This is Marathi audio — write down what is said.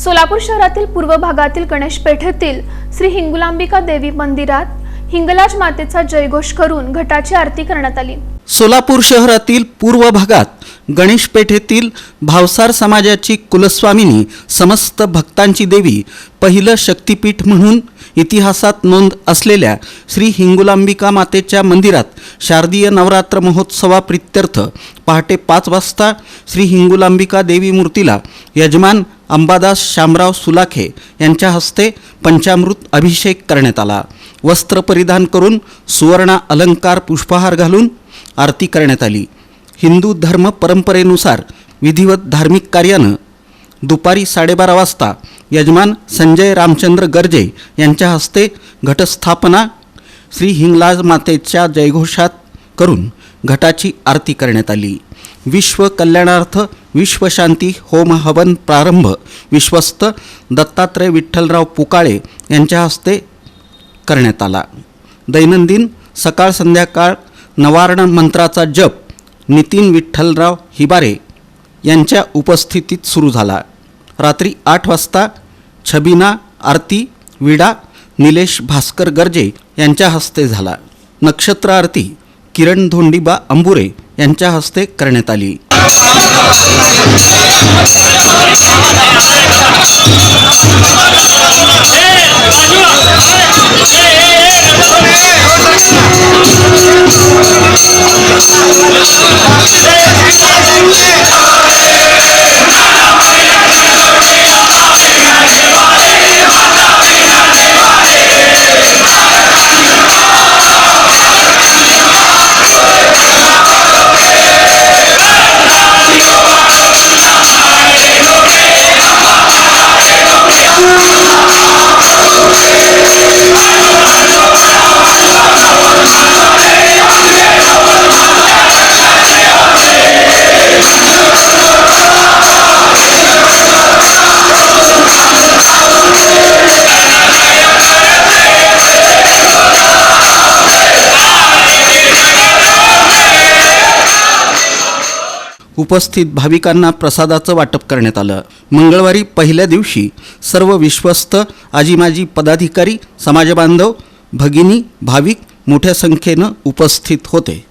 सोलापूर शहरातील पूर्व भागातील गणेश पेठेतील श्री हिंगुलांबिका देवी मंदिरात हिंगलाज मातेचा जयघोष करून घटाची आरती करण्यात आली. सोलापूर शहरातील पूर्व भागात गणेश पेठेतील भावसार समाजाची कुलस्वामिनी समस्त भक्तांची देवी पहिलं शक्तिपीठ म्हणून इतिहासात नोंद असलेल्या श्री हिंगुलांबिका मातेच्या मंदिरात शारदीय नवरात्र महोत्सवाप्रित्यर्थ पहाटे पाच वाजता श्री हिंगुलांबिका देवी मूर्तीला यजमान अंबादास शामराव सुलाखे यांच्या हस्ते पंचामृत अभिषेक करण्यात आला. वस्त्र परिधान करून सुवर्ण अलंकार पुष्पहार घालून आरती करण्यात आली. हिंदू धर्म परंपरेनुसार विधिवत धार्मिक कार्यानं दुपारी साडेबारा वाजता यजमान संजय रामचंद्र गर्जे यांच्या हस्ते घटस्थापना श्री हिंगलाज मातेच्या जयघोषात करून घटाची आरती करण्यात आली. विश्व कल्याणार्थ विश्वशांती होम हवन प्रारंभ विश्वस्त दत्तात्रय विठ्ठलराव पुकाळे यांच्या हस्ते करण्यात आला. दैनंदिन सकाळ संध्याकाळ नवारण मंत्राचा जप नितीन विठ्ठलराव हिबारे यांच्या उपस्थितीत सुरू झाला. रात्री आठ वाजता छबिना आरती विडा निलेश भास्कर गर्जे यांच्या हस्ते झाला. नक्षत्र आरती किरण धोंडीबा अंबुरे यांच्या हस्ते करण्यात आली. Você उपस्थित भाविकांना प्रसादाचं वाटप करण्यात आलं. मंगळवारी पहिल्या दिवशी सर्व विश्वस्त आजीमाजी पदाधिकारी समाजबांधव भगिनी भाविक मोठ्या संख्येनं उपस्थित होते.